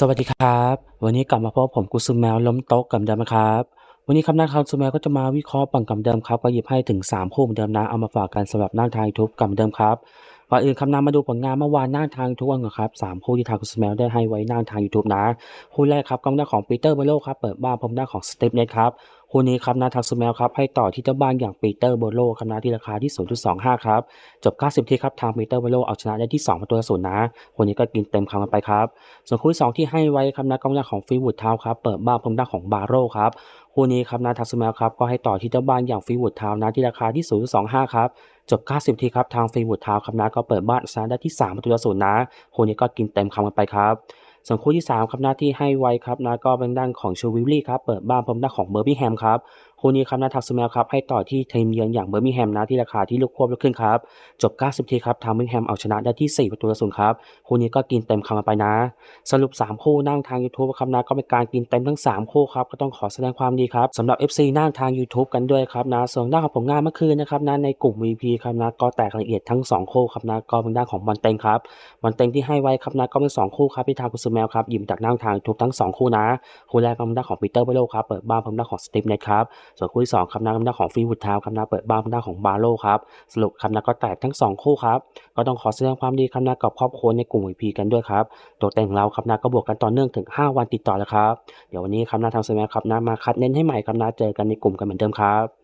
สวัสดีครับ วันนี้กลับมาพบผมกุสุแมวล้มโต๊ะกับเดิมครับ วันนี้ครับนักข่าวกุสุแมวก็จะมาวิเคราะห์ปังกับเดิมครับก็หยิบให้ถึง 3 คู่เหมือนเดิมนะ เอามาฝากกันสำหรับหน้าทางทุบกับเดิมครับก่อนอื่นคำนำมาดูผลงานเมื่อวานหน้าทางทุกวันก่อนครับสามคู่ที่ทางกุสแมวได้ให้ไว้หน้าทางยูทูบนะ คู่แรกครับกองหน้าของปีเตอร์เบโลครับเปิดบ้านพบหน้าของสเตปเนตครับ คู่นี้ครับน้าทางกุสุแมวครับให้ต่อที่เจ้าบ้านอย่างปีเตอร์เบโลครับนะที่ราคาที่ 0.25 ครับ จบ 90 ทีครับทางปีเตอร์เบโลเอาชนะได้ที่ 2 ประตูต่อศูนย์นะคู่นี้ก็กินเต็มคำกันไปครับ ส่วนคู่ที่สองที่ให้ไว้ครับนะกองหน้าของฟรีวูดทาวครับเปิดบ้านพบหน้าของบาโร่ครับคู่นี้ครับนาทัสเมลครับก็ให้ต่อที่เจ้าบ้านอย่างฟรีวูดทาวน์นะที่ราคาที่ 0.25 ครับจบ 90 ทีครับทางฟรีวูดทาวครับนะก็เปิดบ้านชนะได้ที่ 3 ประตูต่อศูนย์นะคู่นี้ก็กินเต็มคำกันไปครับ ส่วนคู่ที่3ครับหน้าที่ให้ไว้ครับนะก็เป็นด้านของชูวิลลี่ครับเปิดบ้านพบหน้าของเบอร์บิงแฮมครับ คู่นี้ครับนาทักสเมลครับให้ต่อที่ทีมเยือนอย่างเบอร์มิงแฮมนะที่ราคาที่ลูกควบลูกขึ้นครับจบ 90 ทีครับทางเบอร์มิงแฮมเอาชนะได้ที่ 4 ประตูต่อศูนย์ครับคู่นี้ก็กินเต็มคำไปนะ สรุป 3 คู่นั่งทาง YouTube ครับนะก็เป็นการกินเต็มทั้ง 3 คู่ครับก็ต้องขอแสดงความดีครับสำหรับ FC นั่งทาง YouTube กันด้วยครับนะส่วนด้านของผลงานเมื่อคืนนะครับนะในกลุ่ม VP ครับนะก็แตกละเอียดทั้ง 2 คู่ครับนะก็เป็นด้านของบอลเต็งครับบอลเต็งที่ให้ไว้ครับนะก็เป็น 2 คู่ครับที่ทางกุสแมลครับยิบจากนั่งทาง YouTube ทั้ง 2 คู่นะคู่แรกเป็นด้านของปีเตอร์เบโลครับเปิดบ้านพบด้านของสตีฟเน็ตครับ ส่วนคู่ที่สองครับนะเป็นด้านของฟรีวูดทาวน์ครับนะเปิดบ้านพบนักของบาโลครับสรุปครับนักก็แตกทั้ง 2 คู่ครับก็ต้องขอแสดงความดีครับนักกับครอบครัวในกลุ่ม VP กันด้วยครับตัวแต่งเราครับนักก็บวกกันต่อเนื่องถึง 5 วันติดต่อแล้วครับเดี๋ยววันนี้ครับนะทางสมัยครับนะมาคัดเน้นให้ใหม่ครับนะเจอกันในกลุ่มกันเหมือนเดิมครับ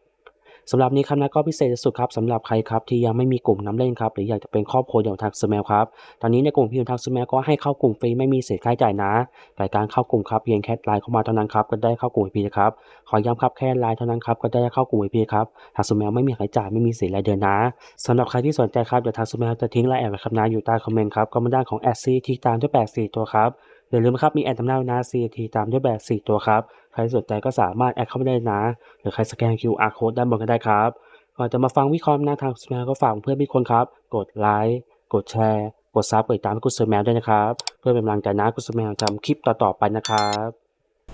สำหรับนี้ครับนะก็พิเศษสุดครับสำหรับใครครับที่ยังไม่มีกลุ่มน้ำเล่นครับหรืออยากจะเป็นครอบครัวเดียวทางสมัยครับตอนนี้ในกลุ่มพี่ทางสมัยก็ให้เข้ากลุ่มฟรีไม่มีเสียค่าใช้จ่ายนะแต่การเข้ากลุ่มครับเพียงแค่ไลน์เข้ามาเท่านั้นครับก็ได้เข้ากลุ่ม VP นะครับขอย้ำครับแค่ไลน์เท่านั้นครับก็ได้เข้ากลุ่ม VP ครับทางสมัยไม่มีค่าใช้จ่ายไม่มีเสียรายเดือนนะสำหรับใครที่สนใจครับเดี๋ยวทางสมัยจะทิ้งไลน์แอดไว้ครับนะอยู่ใต้คอมเมนต์ครับก็มาด้านของแอดซีที่ตามด้วยแปดสี่ตัวครับ อย่าลืมครับมีแอดตำหน้านะ CT ตามด้วยแบบ 4 ตัวครับ ใครสนใจก็สามารถแอดเข้าไปได้นะ หรือใครสแกน QR code ด้านบนก็ได้ครับ ก่อนจะมาฟังวิเคราะห์หน้าทางสแมลก็ฝากเพื่อนพี่คนครับ กดไลค์ กดแชร์ กดซับกดติดตามให้กุศลแมวด้วยนะครับ เพื่อเป็นกำลังใจนะกุศลแมวทำคลิปต่อๆไปนะครับ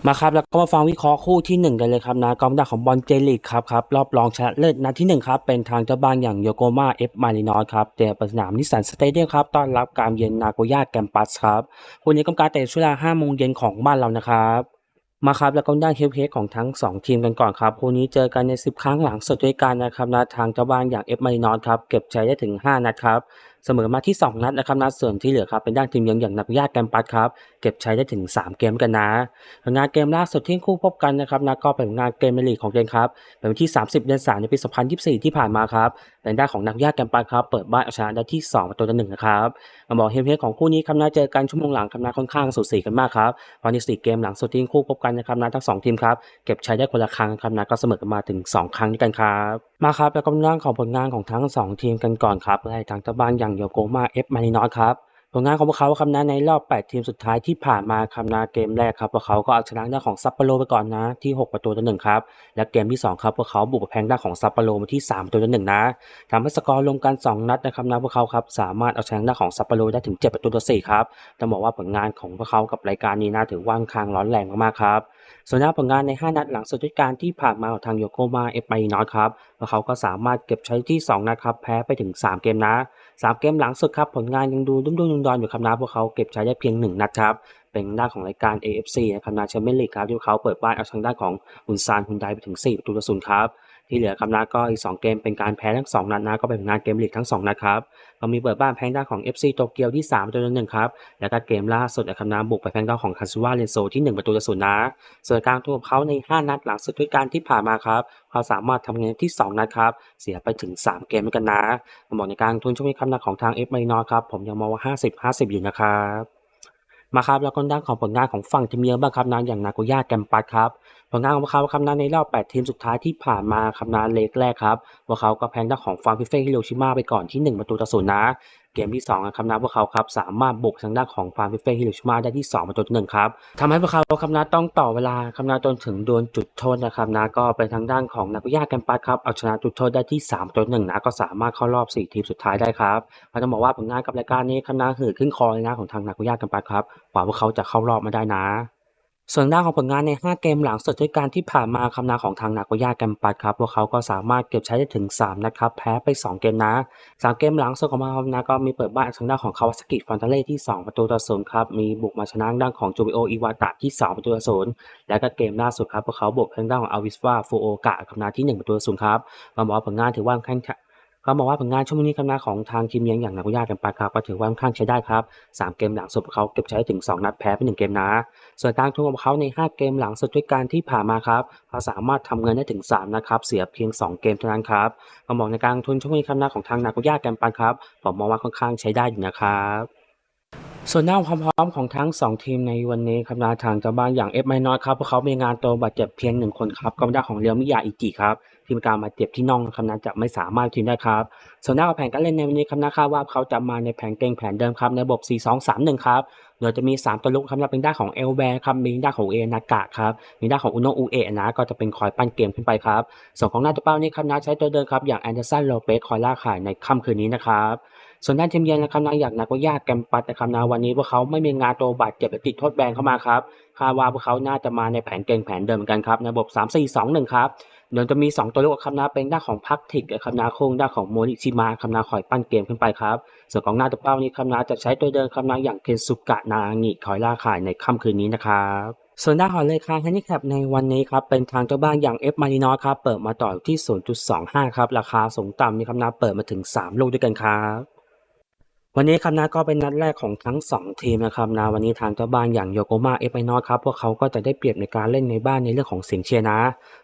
มาครับแล้วก็มาฟังวิเคราะห์คู่ที่ 1 กันเลยครับนะกองดักของบอลเจลิกครับครับรอบรองชนะเลิศนัดที่1ครับเป็นทางเจ้าบ้านอย่างโยโกมาเอฟมารินอสครับเจอสนามนิสสันสเตเดียมครับต้อนรับการเยือนนาโกย่าแกมปัสครับคู่นี้กำการเตะช่วงเวลา5โมงเย็นของบ้านเรานะครับมาครับแล้วก็ด้านเฮลเพสของทั้ง 2 ทีมกันก่อนครับคู่นี้เจอกันใน 10 ครั้งหลังสุดด้วยกันนะครับนะทางเจ้าบ้านอย่างเอฟมารินอสครับเก็บชัยได้ถึง 5 นัดครับเสมอมาที่ 2 นัดนะครับนะส่วนที่เหลือครับเป็นด้านทีมเยือนอย่างนักญาติแกมปัสครับเก็บใชัยได้ถึง 3 เกมกันนะผลงานเกมล่าสุดที่คู่พบกันนะครับนะก็เป็นผลงานเกมในลีของเดนครับเป็นวันที่ 30 เดือน3ในปี 2024 ที่ผ่านมาครับเป็นด้านของนักญาติแกมปัสครับเปิดบ้านเอาชนะได้ที่ 2 ประตูต่อหนึ่งนะครับมาบอกเฮลเพของคู่นี้ครับนะเจอกันชั่วโมงหลังครับนะค่อนข้างสูสีกันมากครับวันที่4เกมหลังสุดที่คู่พบกันนะครับนะทั้งสองทีมครับเก็บใชัยได้คนละครั้งครับนะก็เสมอกันมาถึง 2 ครั้งด้วยกันครับ มาครับแล้วก็เรื่องของผลงานของทั้ง 2 ทีมกันก่อนครับไล่ทางเจ้าบ้านอย่างโยโกมาเอฟมารินอสครับผลงานของพวกเขาครับนะในรอบ 8 ทีมสุดท้ายที่ผ่านมาครับนะเกมแรกครับพวกเขาก็เอาชนะด้านของซัปโปโรไปก่อนนะที่ 6 ประตูต่อหนึ่งครับและเกมที่ 2 ครับพวกเขาบุกไปแพ้ด้านของซัปโปโรมาที่ 3 ประตูต่อหนึ่งนะทำให้สกอร์รวมกัน 2 นัดนะครับนะพวกเขาครับสามารถเอาชนะด้านของซัปโปโรได้ถึง 7 ประตูต่อ4ครับต้องบอกว่าผลงานของพวกเขากับรายการนี้นะถือว่างคางร้อนแรงมากๆครับ ส่วนด้าผลงานใน 5 นัดหลังสุดด้วยการที่ผ่านมาของทางโยโกมาเอฟไมนอตครับแล้วเขาก็สามารถเก็บใช้ที่ 2 นัดครับ แพ้ไปถึง 3 เกมนะ 3 เกมหลังสุดครับ ผลงานยังดูดุ้มๆดอนอยู่ครับนะพวกเขาเก็บใช้ได้เพียง 1 นัดครับ เป็นด้าของรายการ AFC นะครับนาแชมเปี้ยนลีกครับที่เขาเปิดบ้านเอาชนะด้านของอุนซานฮุนไดไปถึง4ประตูต่อศูนย์ครับ ที่เหลือครับนะก็อีก 2 เกมเป็นการแพ้ทั้ง 2 นัดนะก็เป็นผลงานเกมลีกทั้ง 2 นัดครับเรามีเปิดบ้านแพ้ด้านของ FC โตเกียวที่3ประตูต่อหนึ่งครับแล้วก็เกมล่าสุดนะครับนะบุกไปแพ้ด้านของคาซูวาเรนโซที่ 1 ประตูต่อศูนย์นะส่วนการตัวของเขาใน 5 นัดหลังสุดด้วยการที่ผ่านมาครับเขาสามารถทำเงินที่ 2 นัดครับเสียไปถึง 3 เกมกันนะผมบอกในการทุนช่วงนี้ครับนะของทาง F ไมนอครับผมยังมองว่า 50 50 อยู่นะครับ มาครับแล้วก็ด้านของผลงานของฝั่งทีมเยือนบ้างครับนะอย่างนาโกย่าแกมปัสครับผลงานของเขาครับนะในรอบ 8 ทีมสุดท้ายที่ผ่านมาครับนะเล็กแรกครับพวกเขาก็แพ้ด้านของฟาร์มพิเฟ่ฮิโรชิมาไปก่อนที่ 1 ประตูต่อศูนย์นะ เกมที่2นะครับนะพวกเขาครับสามารถบุกทางด้านของฟาร์มฟิเฟ่ฮิโรชิมาได้ที่2ประตูหนึ่งครับทำให้พวกเขาครับนะต้องต่อเวลาครับนะจนถึงโดวลจุดโทษนะครับนะก็เป็นทางด้านของนาโกย่าแกมปัสครับเอาชนะจุดโทษได้ที่3ประตูหนึ่งนะก็สามารถเข้ารอบ 4 ทีมสุดท้ายได้ครับเราจะบอกว่าผลงานกับรายการนี้ครับนะหือขึ้นคอเลยนะของทางนาโกย่าแกมปัสครับกว่าพวกเขาจะเข้ารอบมาได้นะ ส่วนด้านของผลงานใน 5 เกมหลังสุดด้วยการที่ผ่านมาคำนาของทางนาโกย่าแกมปัดครับพวกเขาก็สามารถเก็บใช้ได้ถึง 3นัดครับ แพ้ไป 2 เกมนะ 3 เกมหลังสุดของมาคำนาก็มีเปิดบ้านทางด้านของคาวาซากิฟอนเทเล่ที่ 2 ประตูต่อศูนย์ครับ มีบุกมาชนะด้านของจูบิโออิวาตะที่ 2 ประตูต่อศูนย์และก็เกมล่าสุดครับพวกเขาบุกทางด้านของอาวิสวาฟูโอกะคำนาที่ 1 ประตูต่อศูนย์ครับก็บอกว่าผลงานถือว่าค่อนข้าง เขาบอกว่าผลงานช่วงนี้คำนาของทางทีมเยือนอย่างนาโกย่ากันปาครับก็ถือว่าค่อนข้างใช้ได้ครับสามเกมหลังสุดเขาเก็บใช้ถึง 2 นัดแพ้ไป1เกมนะ ส่วนการทุนของเขาใน 5 เกมหลังสุดด้วยการที่ผ่านมาครับเขาสามารถทำเงินได้ถึง 3 นะครับ เสียเพียง 2 เกมเท่านั้นครับก็มองในการทุนช่วงนี้คำนาของทางนาโกย่ากันปาครับผมมองว่าค่อนข้างใช้ได้อยู่นะครับส่วนหน้าความพร้อมของทั้ง 2 ทีมในวันนี้ครับนะทางเจ้าบ้านอย่างเอฟไมนอตครับพวกเขามีงานตัวบาดเจ็บเพียงหนึ่งคนครับก็ไม่ได้ของเรียวมิยาอิจิครับ ที่มีการบาเจ็บที่น่องครับนะจะไม่สามารถทีมได้ครับส่วนหน้าแผนการเล่นในวันนี้ครับนะคาดว่าเขาจะมาในแผนเกมแผนเดิมครับในระบบ 4-2-3-1 ครับโดยจะมี 3 ตัวลุกครับนะเป็นด้านของเอลแบร์ครับมีด้านของเอนากะครับมีด้านของอุโนอุเอะนะก็จะเป็นคอยปั้นเกมขึ้นไปครับส่วนของหน้าตัวเป้านี่ครับนะใช้ตัวเดิมครับอย่างแอนเดอร์สันโลเปสคอยล่าขายในค่ำคืนนี้นะครับส่วนด้านทีมเยือนนะครับนางอยากนักก็ยากแกมปัดนะครับนะวันนี้พวกเขาไม่มีงานตัวบาดเจ็บและติดโทษแบนเข้ามาครับคาดว่าพวกเขาน่าจะมาในแผนเกมแผนเดิมกันครับในระบบ 3 4 2 1 ครับ โดยจะมี 2 ตัวเลือกครับนะเป็นด้านของพักทิกกับนาโค้งด้านของโมริชิมะคำนาคอยปั้นเกมขึ้นไปครับ ส่วนของหน้าตัวเป้านี้คำนาจะใช้ตัวเดิมคำนาอย่างเคนสุกะนางิคอยล่าขายในค่ำคืนนี้นะครับส่วนด้านของเลขาแฮนดิแคปในวันนี้ครับเป็นทางเจ้าบ้านอย่างเอฟมารินอครับเปิดมาต่อที่ 0.25 ครับ ราคาสูงต่ำมีคำนาเปิดมาถึง 3 ลูกด้วยกันครับ วันนี้ครับนะก็เป็นนัดแรกของทั้ง 2 ทีมนะครับนะวันนี้ทางเจ้าบ้านอย่างโยโกมาเอฟไอนอครับพวกเขาก็จะได้เปรียบในการเล่นในบ้านในเรื่องของเสียงเชียร์นะ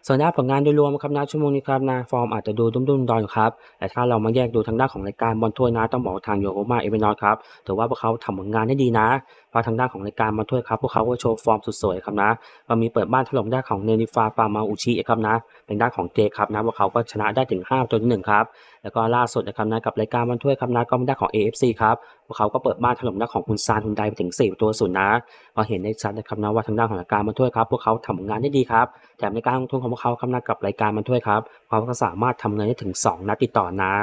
ส่วนด้านผลงานโดยรวมครับนะชั่วโมงนี้ครับนะฟอร์มอาจจะดูดุ้มๆดอนๆอยู่ครับแต่ถ้าเรามาแยกดูทางด้านของรายการบอลถ้วยนะต้องบอกทางโยโกมาเอฟไอนอครับถือว่าพวกเขาทำผลงานได้ดีนะเพราะทางด้านของรายการบอลถ้วยครับพวกเขาก็โชว์ฟอร์มสุดสวยครับนะก็มีเปิดบ้านถล่มด้านของเนนิฟาฟามาอุชิครับนะเป็นด้านของเจครับนะพวกเขาก็ชนะได้ถึง5ตัวหนึ่งครับแล้วก็ล่าสุดนะครับนะกับรายการบอลถ้วยครับนะก็เป็นด้ของ AFC ครับพวกเขาก็เปิดบ้านถล่มด้านของคุณซานฮุนไดไปถึง4ประตูศูนย์นะก็เห็นได้ชัดนะครับนะว่าทางด้านของรายการบอลถ้วยครับพวกเขาทำงานได้ดีครับแถมในการลงทุนของพวกเขาครับนะกับรายการบอลถ้วยครับเขาก็สามารถทำเงินได้ถึง 2 นัดติดต่อนะ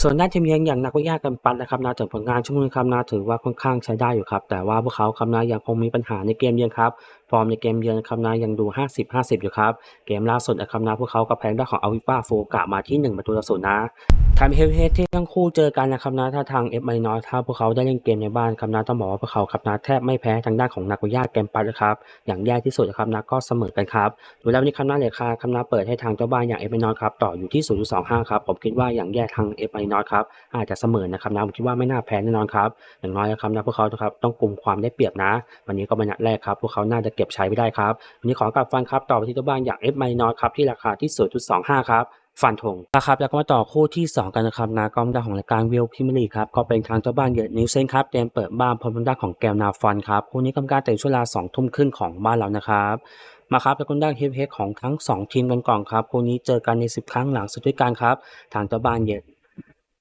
ส่วนด้านทีมเยือนอย่างนักวิทยากันปันนะครับนาจากผลงานช่วงนี้ครับนาถือว่าค่อนข้างใช้ได้อยู่ครับ แต่ว่าพวกเขาครับนายังคงมีปัญหาในเกมเยือนครับฟอร์มในเกมเยือนครับนายังดู 50 50 อยู่ครับ เกมล่าสุดนะครับนาพวกเขาก็แพ้ด้านของอาวิป้าโฟกะมาที่ 1 ประตูต่อศูนย์นะทำเฮลเฮดที่ทั้งคู่เจอกันนะครับนะถ้าทางเอฟไมนอถ้าพวกเขาได้เล่นเกมในบ้านครับนะต้องบอกว่าพวกเขาครับนะแทบไม่แพ้ทางด้านของนักวิทยาแกมปันนะครับอย่างแย่ที่สุดนะครับนะก็เสมอกันครับดูแล้วนี้คำนาเลขาคำนาเปิดให้ทางเจ้าบ้านอย่างเอฟไอนอครับต่ออยู่ที่ 0.25 ครับผมคิดว่าอย่างแย่ทางเอฟไอนอครับอาจจะเสมอนะครับนะผมคิดว่าไม่น่าแพ้แน่นอนครับอย่างน้อยนะครับนะพวกเขาครับต้องกลุ่มความได้เปรียบนะ วันนี้ก็เป็นนัดแรกครับพวกเขาน่าจะเก็บใช้ไม่ได้ครับวันนี้ขอกลับฟันครับต่อไปที่เจ้าบ้านอย่างเอฟไอนอครับที่ราคาที่ 0.25 ครับฟันธงนะครับแล้วก็มาต่อคู่ที่ 2 กันนะครับนะก็ด้าของรายการวิลพิมลีครับก็เป็นทางเจ้าบ้านเยอะนิวเซนครับเตรียมเปิดบ้านพร้อมทางด้านของแกวนาฟอนครับคู่นี้กำการเตะช่วงเวลา2ทุ่มครึ่งของบ้านเรานะครับมาครับแล้วก็ด้านเฮฟเฮดของทั้ง 2 ทีมกันก่อนครับคู่นี้เจอกันใน 10 ครั้งหลังสุดด้วยกันครับ ทางเจ้าบ้านเยอะ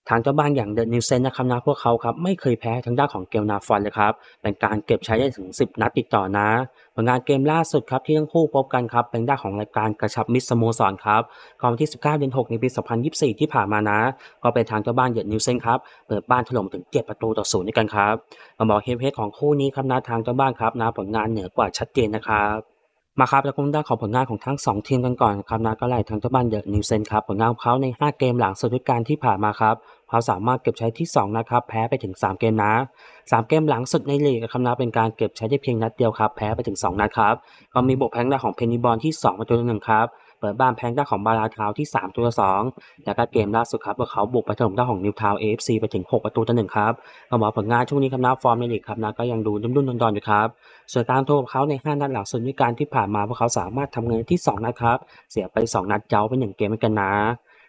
ทางเจ้าบ้านอย่างเดนิวเซนนะครับนะพวกเขาครับไม่เคยแพ้ทางด้านของเกลนาฟอนเลยครับเป็นการเก็บใช้ได้ถึง 10 นัดติดต่อนะผลงานเกมล่าสุดครับที่ทั้งคู่พบกันครับเป็นด้านของรายการกระชับมิตรสโมสรครับก่อนวันที่ 19 เดือน 6 ในปี 2024 ที่ผ่านมานะ ก็เป็นทางเจ้าบ้านเดนิวเซนครับเปิดบ้านถล่มถึง 7 ประตูต่อศูนย์ด้วยกันครับมาบอกเฮฟเฮดของคู่นี้ครับนะทางเจ้าบ้านครับนะผลงานเหนือกว่าชัดเจนนะครับ มาครับแล้วก็ด้านของผลงานของทั้ง 2 ทีมกันก่อนครับนะก็ไล่ทางเจ้าบ้านเดอะนิวเซนครับผลงานของเขาใน 5 เกมหลังสุดด้วยกันที่ผ่านมาครับเขาสามารถเก็บใช้ที่2นะครับแพ้ไปถึง 3 เกมนะ 3 เกมหลังสุดในลีกครับนะเป็นการเก็บใช้ได้เพียงนัดเดียวครับแพ้ไปถึง 2 นัดครับก็มีบวกแพ้งด้าของเพนนีบอลที่2ประตูต่อหนึ่งครับ ปิดบ้านแพ้งด้านของบาราทาวที่3ประตูต่อ2แล้วก็เกมล่าสุดครับพวกเขาบุกไปถล่มด้านของนิวทาวเอฟซีไปถึง 6 ประตูต่อหนึ่งครับก็บอกผลงานช่วงนี้ครับนะฟอร์มในลีกครับนะก็ยังดูดุ้มๆดอนๆอยู่ครับส่วนการโทรเขาใน 5 นัดหลังสุดด้วยการที่ผ่านมาพวกเขาสามารถทำเงินที่ 2 นัดครับ เสียไป 2 นัดเจ้าไป1เกมเหมือนกันนะ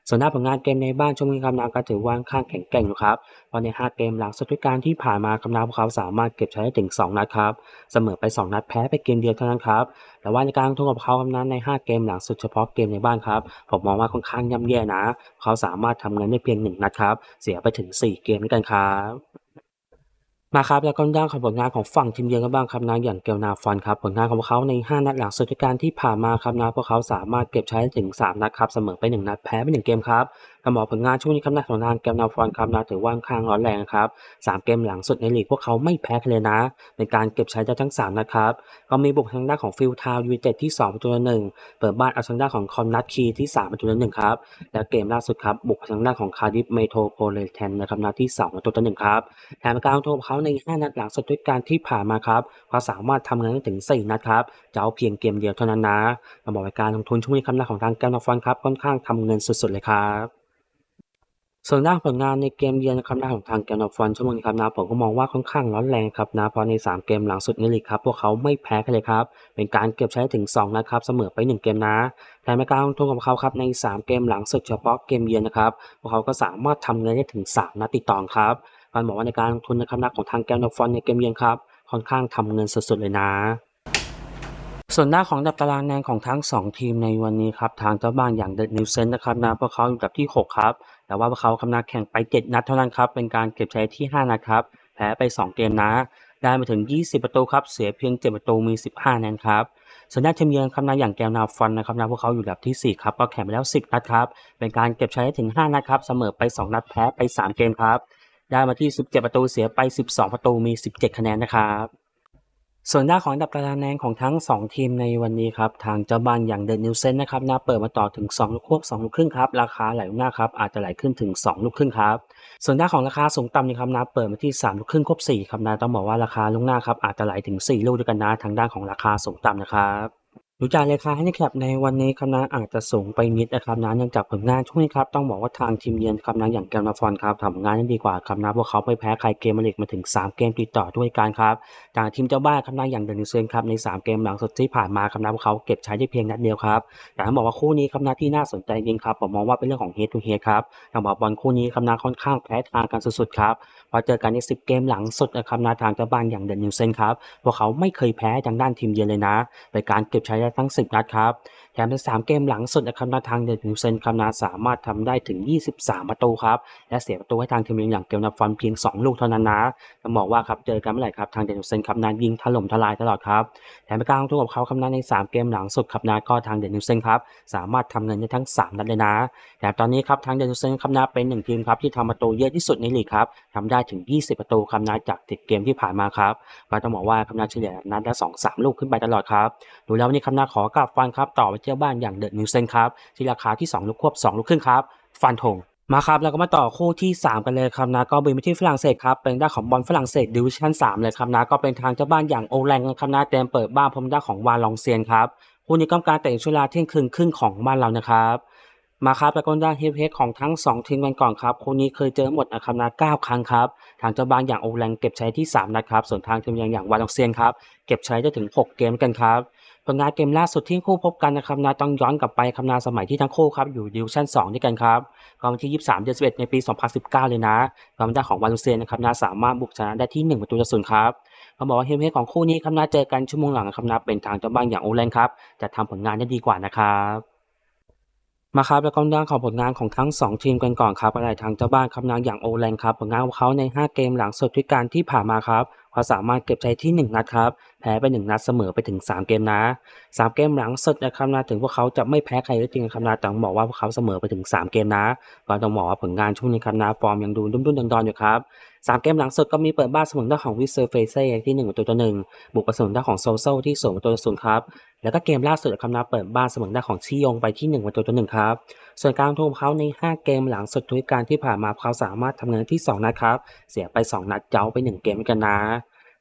ส่วนหน้าผลงานเกมในบ้านช่วงนี้คำนาก็ถือว่าค่อนข้างแข็งแกร่งอยู่ครับเพราะใน 5 เกมหลังสุดการที่ผ่านมาคำนาพวกเขาสามารถเก็บใช้ได้ถึง 2 นัดครับ เสมอไป 2 นัดแพ้ไปเกมเดียวเท่านั้นครับ แต่ว่าในการทุ่งของเขาคำนั้นใน 5 เกมหลังสุดเฉพาะเกมในบ้านครับ ผมมองว่าค่อนข้างย่ำแย่นะ เขาสามารถทำเงินได้เพียง 1 นัดครับ เสียไปถึง 4 เกมด้วยกันครับ มาครับแล้วก็ด้านของผลงานของฝั่งทีมเยือนกันบ้างครับนะอย่างเกลนาฟอนครับผลงานของพวกเขาใน 5 นัดหลังสุดการที่ผ่านมาครับนะพวกเขาสามารถเก็บใช้ถึง 3 นัดครับเสมอไป 1 นัดแพ้ไป 1 เกมครับกำบอกผลงานช่วงนี้ครับนะของทางเกลนาฟอนครับนะถือว่าข้างร้อนแรงครับสามเกมหลังสุดในลีกพวกเขาไม่แพ้เลยนะ ในการเก็บใช้ได้ทั้ง 3 นัดครับก็มีบุกทางด้านของฟิลทาวยูเต็ดที่2ประตูต่อหนึ่งเปิดบ้านเอาทางด้านของคอนนัทคีที่3ประตูต่อหนึ่งครับและเกมล่าสุดครับบุกทางด้านของคาร์ดิฟเมโทรโพเลแทนนะครับนัดที่2ประตูต่อหนึ่งครับแถมการลงทุนของเขาใน 5 นัดหลังสุดด้วยการที่ผ่านมาครับเขาสามารถทำเงินได้ถึง 4 นัดครับจะเอาเพียงเกมเดียวเท่านั้นนะมาบอกว่าการลงทุนช่วงนี้คำนัของทางแกลนฟอนครับค่อนข้างทำเงินสุดๆเลยครับส่วนด้านผลงานในเกมเยือนนะครับนะของทางแกลนฟอนชั่วโมงนี้ครับนะผมก็มองว่าค่อนข้างร้อนแรงครับนะเพราะใน 3 เกมหลังสุดในลีกครับพวกเขาไม่แพ้กันเลยครับเป็นการเก็บใช้ถึง2นะครับเสมอไป 1 เกมนะแถมกาลงทุนของเขาครับใน 3 เกมหลังสุดเฉพาะเกมเยือนนะครับพวกเขาก็สามารถทำเงินได้ถึง 3นัดติดต่อครับ การบอกว่าในการลงทุนนะครับนักของทางแกลนฟอนในเกมเยือนครับ ค่อนข้างทำเงินสุดๆเลยนะส่วนหน้าของดับตารางแนนของทั้ง 2 ทีมในวันนี้ครับทางเจ้าบ้านอย่างเดนิวเซนนะครับนะพวกเขาอยู่อันดับที่ 6 ครับ แต่ว่าพวกเขาคำนาแข่งไป 7 นัดเท่านั้นครับ เป็นการเก็บชัยที่ 5 นัดครับ แพ้ไป 2 เกมนะ ได้มาถึง 20 ประตูครับ เสียเพียง 7 ประตูมี 15แนนครับส่วนด้านทีมเยือนครับนะอย่างแกลนาฟอนนะครับนะพวกเขาอยู่ดับที่ 4 ครับ ก็แข่งไปแล้ว 10 นัดครับ เป็นการเก็บชัยถึง 5 นัดครับ เสมอไป 2 นัดแพ้ไป 3 เกมครับ ได้มาที่ 17 ประตูเสียไป 12 ประตูมี 17 คะแนนนะครับส่วนด้านของอันดับตารางแนนของทั้ง 2 ทีมในวันนี้ครับ ทางเจ้าบ้านอย่างเดนนิวเซนนะครับนาเปิดมาต่อถึง2ลูกควบ2ลูกครึ่งครับ ราคาไหลลงหน้าครับ อาจจะไหลขึ้นถึง 2 ลูกครึ่งครับ ส่วนด้านของราคาสูงต่ำนี่ครับนาเปิดมาที่ 3 ลูกครึ่งควบ4ครับนาต้องบอกว่าราคาลงหน้าครับอาจจะไหลถึง 4 ลูกด้วยกันนะทางด้านของราคาสูงต่ำนะครับ ดูจากราคาให้แคปในวันนี้ครับนะอาจจะสูงไปนิดนะครับนะเนื่องจากผลงานช่วงนี้ครับต้องบอกว่าทางทีมเยือนครับนะอย่างแกลนาฟอนครับทำผลงานได้ดีกว่าครับนะพวกเขาไม่แพ้ใครเกมมาเล็กมาถึง 3 เกมติดต่อด้วยกันครับจากทีมเจ้าบ้านครับนะอย่างเดนิเซนครับใน 3 เกมหลังสุดที่ผ่านมาครับนะพวกเขาเก็บใช้ได้เพียงนัดเดียวครับแต่ต้องบอกว่าคู่นี้ครับนะที่น่าสนใจจริงครับผมมองว่าเป็นเรื่องของเฮดทูเฮดครับต้องบอกบอลคู่นี้ครับนะค่อนข้างแพ้ทางกันสุดๆครับ พอเจอกันใน 10 เกมหลังสุดนะครับนะทางเจ้าบ้านอย่างเดนนิวเซนครับพวกเขาไม่เคยแพ้ทางด้านทีมเยือนเลยนะ เป็นการเก็บใช้ได้ทั้ง 10 นัดครับแถมใน3เกมหลังสุดนะครับนะทางเดนนิวเซนครับนะสามารถทำได้ถึง 23 ประตูครับและเสียประตูให้ทางทีมเยือนอย่างเกลนาฟอนเพียง 2 ลูกเท่านั้นนะต้องบอกว่าครับเจอกันเมื่อไหร่ครับทางเดนนิวเซนครับนายิงถล่มทลายตลอดครับแถมไปกลางลงทุนกับเขาครับนะใน 3 เกมหลังสุดครับนะก็ทางเดนนิวเซนครับสามารถทำเงินได้ทั้ง 3 นัดเลยนะแถมตอนนี้ครับทางเดนเซนครับนะเป็นหนึ่งทีมครับที่ทำประตูเยอะที่สุดในลีกครับทำได้ถึง 20 ประตูครับนะจาก10เกมที่ผ่านมาครับก็ต้องบอกว่าครับนะเฉลี่ยนัดละ2 3 ลูกขึ้นไปตลอดครับดูแล้ววันนี้ครับนะขอกลับฟันครับต่อไปเที่ยวบ้านอย่างเดนนิวเซนครับที่ราคาที่ 2 ลูกควบ 2 ลูกครึ่งครับ ฟันธงมาครับแล้วก็มาต่อคู่ที่ 3 กันเลยครับนะก็บินไปที่ฝรั่งเศสครับเป็นด้านของบอลฝรั่งเศสดิวิชั่น3เลยครับนะก็เป็นทางเจ้าบ้านอย่างโอแลงครับนะเตรียมเปิดบ้านพร้อมด้านของวาลองเซียนครับคู่นี้ก็การเตะช่วงเวลาเที่ยงคืนครึ่งของบ้านเรานะครับ มาครับแล้วก็ด้านเฮฟเฮดของทั้ง 2 ทีมกันก่อนครับคู่นี้เคยเจอหมดนะครับนะ9ครั้งครับ ทางเจ้าบ้านอย่างโอแลงเก็บใช้ที่ 3 นัดครับ ส่วนทางทีมอย่างวาลองเซียนครับ เก็บใช้ได้ถึง 6 เกมกันครับผลงานเกมล่าสุดที่คู่พบกันนะครับนาต้องย้อนกลับไปคำนาสมัยที่ทั้งคู่ครับอยู่ดิวชั่น 2 ด้วยกันครับก็วันที่ 23 เดือน11 ในปี 2019 เลยนะความได้ของวาลูเซียนนะครับนาสามารถบุกชนะได้ที่ 1 ประตูต่อศูนย์ครับเขาบอกว่าเฮมเฮของคู่นี้ครับนาเจอกันชั่วโมงหลังครับนาเป็นทางเจ้าบ้านอย่างโอแลนครับจะทำผลงานได้ดีกว่านะครับ มาครับแล้วก็ด้านของผลงานของทั้ง 2 ทีมกันก่อนครับอะไรทางเจ้าบ้านครับนาอย่างโอแลนครับผลงานของเขาใน 5 เกมหลังสุดด้วยการที่ผ่านมาครับ เขาสามารถเก็บใจที่ 1 นัดครับ แพ้ไป 1 นัดเสมอไปถึง 3 เกมนะ 3 เกมหลังสุดนะครับนะถึงพวกเขาจะไม่แพ้ใครก็จริงครับนะแต่ต้องบอกว่าพวกเขาเสมอไปถึง 3 เกมนะก็ต้องบอกว่าผลงานช่วงนี้ครับนะฟอร์มยังดูดุ้มๆดอนๆอยู่ครับ3เกมหลังสุดก็มีเปิดบ้านเสมอด้าของวิเซอร์เฟเซ่ที่1ประตูต่อ1บุกไปเสมอด้าของโซโซที่0ประตูต่อ0ครับแล้วก็เกมล่าสุดครับนะเปิดบ้านเสมอด้าของชิยงไปที่1ประตูต่อ1ครับ ส่วนการลงทุนของเขาใน 5 เกมหลังสุดทุกการที่ผ่านมาเขาสามารถทำเงินที่ 2 นัดครับ เสียไป 2 นัดเจ้าไป 1 เกมกันนะ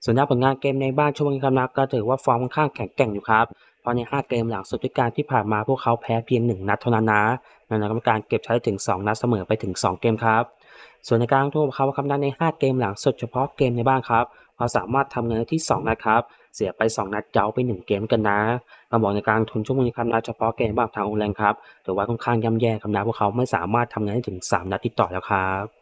ส่วนด้านผลงานเกมในบ้านช่วงนี้ครับนะก็ถือว่าฟอร์มค่อนข้างแข็งแกร่งอยู่ครับเพราะใน 5 เกมหลังสุดด้วยการที่ผ่านมาพวกเขาแพ้เพียง 1 นัดเท่านั้นนะดังนั้นกรรมการเก็บใช้ถึง 2 นัดเสมอไปถึง 2 เกมครับ ส่วนในการลงทุนของเขาครับใน 5 เกมหลังสุดเฉพาะเกมในบ้านครับ เขาสามารถทำเงินที่ 2นัดครับ เสียไป 2 นัดเจ้าไป 1 เกมกันนะเราบอกในการลงทุนช่วงนี้ครับนะเฉพาะเกมบ้านทางโอแลนครับถือว่าค่อนข้างย่ำแย่ครับนะพวกเขาไม่สามารถทำเงินได้ถึง 3 นัดติดต่อแล้วครับ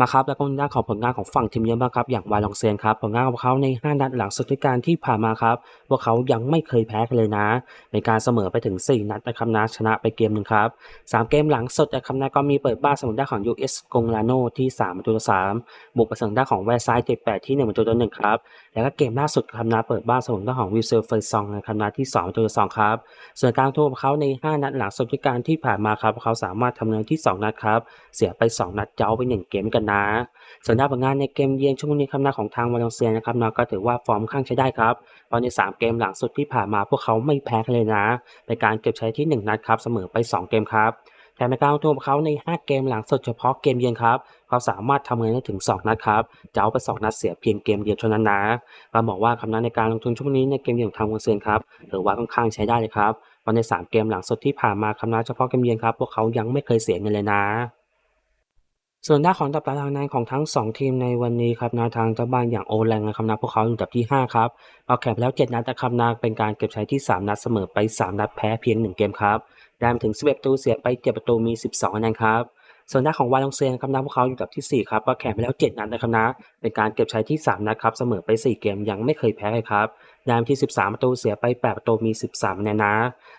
มาครับแล้วก็ด้านของผลงานของฝั่งทีมเยือนบ้างครับอย่างวาลองเซนครับผลงานของเขาใน 5 นัดหลังสุดกาลที่ผ่านมาครับพวกเขายังไม่เคยแพ้กันเลยนะในการเสมอไปถึง 4 นัดนะครับนะชนะไปเกมหนึ่งครับ3เกมหลังสุดนะครับนะก็มีเปิดบ้านเสมอด้าของ US กงลาโนที่3ประตูต่อ3บุกไปเสมอด้าของแวร์ไซด์78ที่1ประตูต่อ1ครับแล้วก็เกมล่าสุดครับนะเปิดบ้านเสมอด้าของวิลเซลเฟอร์ซองนะครับนะที่2ประตูต่อ2ครับส่วนการทุ่มเขาใน 5 นัดหลังสุดกาลที่ผ่านมาครับเขาสามารถทำเงินที่ 2 นัดครับเสียไป 2 นัดเจ้าไป 1 เกมกันนะส่วนด้านผลงานในเกมเยือนช่วงนี้ครับน้าของทางวาเลนเซียนะครับนะก็ถือว่าฟอร์มค่อนข้างใช้ได้ครับเพราะใน 3 เกมหลังสุดที่ผ่านมาพวกเขาไม่แพ้เลยนะในการเก็บใช้ที่ 1 นัดครับเสมอไป 2 เกมครับแต่ในการลงทุนของเขาใน 5 เกมหลังสุดเฉพาะเกมเยือนครับเขาสามารถทำเงินได้ถึง 2 นัดครับจะเอาไป 2 นัดเสียเพียงเกมเดียวเท่านั้นนะเราบอกว่าคำนั้นในการลงทุนช่วงนี้ในเกมเยือนของทางวาเลเซียครับถือว่าค่อนข้างใช้ได้เลยครับเพราะใน 3 เกมหลังสุดที่ผ่านมาคำนั้นเฉพาะเกมเยือนครับพวกเขายังไม่เคยเสียเงินเลยนะ ส่วนหน้าของตับตารางในของทั้ง 2 ทีมในวันนี้ครับนะทางเจ้าบ้านอย่างโอแลงนะครับนะพวกเขาอยู่อันดับที่ 5 ครับเอาแข่งไปแล้ว 7 นัดนะครับนะเป็นการเก็บใช้ที่ 3 นัดเสมอไป 3 นัดแพ้เพียง 1 เกมครับได้มาถึง11ประตูเสียไป7ประตูมี 12คะแนนครับ ส่วนด้าของวาลองเซียนครับนะพวกเขาอยู่อับที่ 4 ครับก็แข่งไปแล้ว 7 นัดนะครับนะเป็นการเก็บชัยที่ 3 นัดครับเสมอไป 4 เกมยังไม่เคยแพ้เลยครับได้มที่ 13 ประตูเสียไป 8 ประตูมี 13คะแนนนะ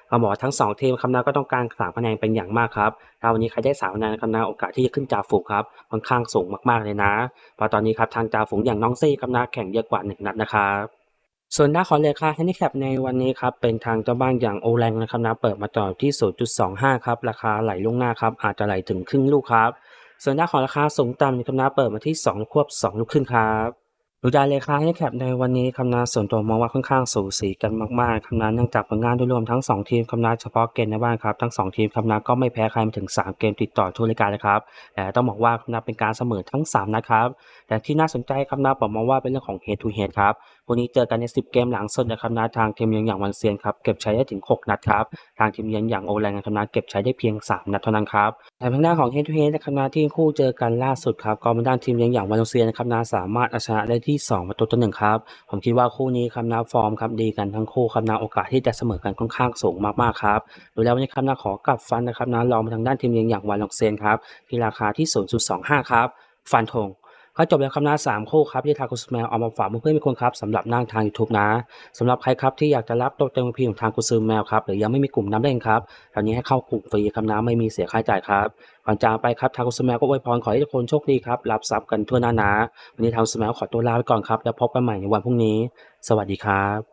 เราบอกทั้ง 2 ทีมครับนะก็ต้องการ3คะแนนเป็นอย่างมากครับถ้าวันนี้ใครได้3คะแนนครับนะโอกาสที่จะขึ้นจ่าฝูงครับค่อนข้างสูงมากๆเลยนะเพราะตอนนี้ครับทางจ่าฝูงอย่างน้องซี่ครับนะแข่งเยอะกว่า 1 นัดนะครับ ส่วนด้าของเลขาแฮนดิแคปในวันนี้ครับเป็นทางเจ้าบ้านอย่างโอแลงนะครับนะเปิดมาต่อที่ 0.25 ครับราคาไหลลงหน้าครับอาจจะไหลถึงครึ่งลูกครับ ส่วนด้าของราคาสูงต่ำนะครับนะเปิดมาที่ 2 ควบ 2 ลูกครึ่งครับดูดาเลขาให้แคปในวันนี้คำนาส่วนตัวมองว่าค่อนข้างสูสีกันมากๆคำนาเนื่องจากผลงานโดยรวมทั้ง 2 ทีมคำนาเฉพาะเกมในบ้านครับทั้ง 2 ทีมคำนาก็ไม่แพ้ใครมาถึง 3 เกมติดต่อทั่วรายการเลยครับแต่ต้องบอกว่าคำนาเป็นการเสมอทั้ง 3 นะครับ แต่ที่น่าสนใจคำนาผมมองว่าเป็นเรื่องของ head to head ครับ วันนี้เจอกันใน10 เกมหลังสุดนะครับนะทางทีมเยือนอย่างวันเซียนครับเก็บใช้ได้ถึง 6 นัดครับทางทีมเยือนอย่างโอแลนด์ครับนะเก็บใช้ได้เพียง 3 นัดเท่านั้นครับแต่ทางด้านของ Head to Head นะครับนะที่คู่เจอกันล่าสุดครับก็เป็นด้านทีมเยือนอย่างวาเลนเซียนนะครับนะสามารถเอาชนะได้ที่ 2 ประตูต่อหนึ่งครับผมคิดว่าคู่นี้ครับนะฟอร์มครับดีกันทั้งคู่ครับนะโอกาสที่จะเสมอกันค่อนข้างสูงมากๆครับดูแล้ววันนี้ครับนะขอกลับฟันนะครับนะลองมาทางด้านทีมเยือนอย่างวาเลนเซียนครับที่ราคาที่ 0.25 ครับฟันธง ก็จบแล้วครับนะสามคู่ครับที่ทางคุณสแมลเอามาฝากเพื่อนๆมีคนครับสำหรับนั่งทาง YouTube นะสำหรับใครครับที่อยากจะรับตัวเต็มพีของทางคุณซื้อแมวครับหรือยังไม่มีกลุ่มน้ำเล่นครับตอนนี้ให้เข้ากลุ่มฟรีครับนะไม่มีเสียค่าใช้จ่ายครับก่อนจากไปครับทางคุณสแมลก็อวยพรขอให้ทุกคนโชคดีครับรับทรัพย์กันทั่วหน้านะวันนี้ทางคุณสแมลขอตัวลาไปก่อนครับแล้วพบกันใหม่ในวันพรุ่งนี้ สวัสดีครับ